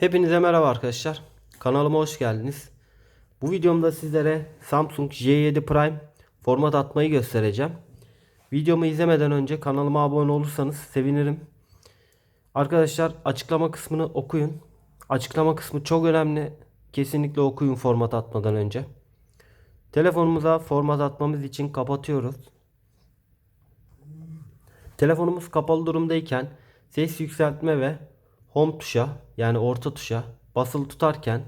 Hepinize merhaba arkadaşlar. Kanalıma hoş geldiniz. Bu videomda sizlere Samsung J7 Prime format atmayı göstereceğim. Videomu izlemeden önce kanalıma abone olursanız sevinirim. Arkadaşlar açıklama kısmını okuyun. Açıklama kısmı çok önemli. Kesinlikle okuyun format atmadan önce. Telefonumuza format atmamız için kapatıyoruz. Telefonumuz kapalı durumdayken ses yükseltme ve home tuşa yani orta tuşa basılı tutarken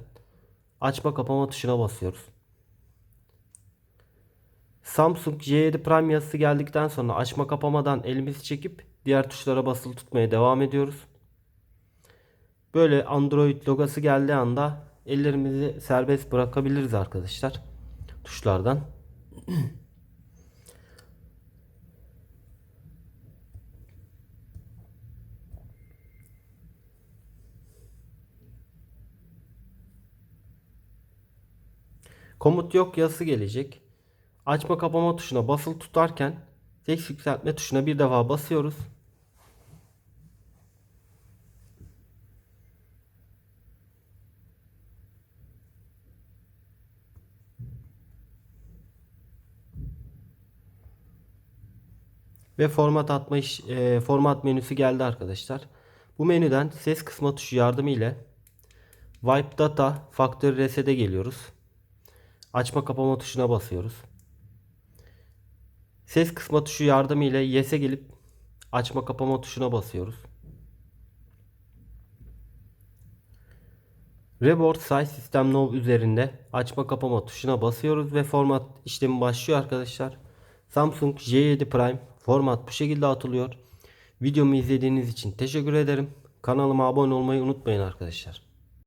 açma kapama tuşuna basıyoruz. Samsung J7 Prime yazısı geldikten sonra açma kapamadan elimizi çekip diğer tuşlara basılı tutmaya devam ediyoruz. Böyle Android logosu geldiği anda ellerimizi serbest bırakabiliriz arkadaşlar tuşlardan. Komut yok yazısı gelecek. Açma kapama tuşuna basılı tutarken ses yükseltme tuşuna bir defa basıyoruz. Ve format atma iş, e, format menüsü geldi arkadaşlar. Bu menüden ses kısma tuşu yardımı ile Wipe Data Factory Reset'e geliyoruz. Açma kapama tuşuna basıyoruz. Ses kısma tuşu yardımı ile Yes'e gelip açma kapama tuşuna basıyoruz. Reboard Size System Now üzerinde açma kapama tuşuna basıyoruz ve format işlemi başlıyor arkadaşlar. Samsung J7 Prime format bu şekilde atılıyor. Videomu izlediğiniz için teşekkür ederim. Kanalıma abone olmayı unutmayın arkadaşlar.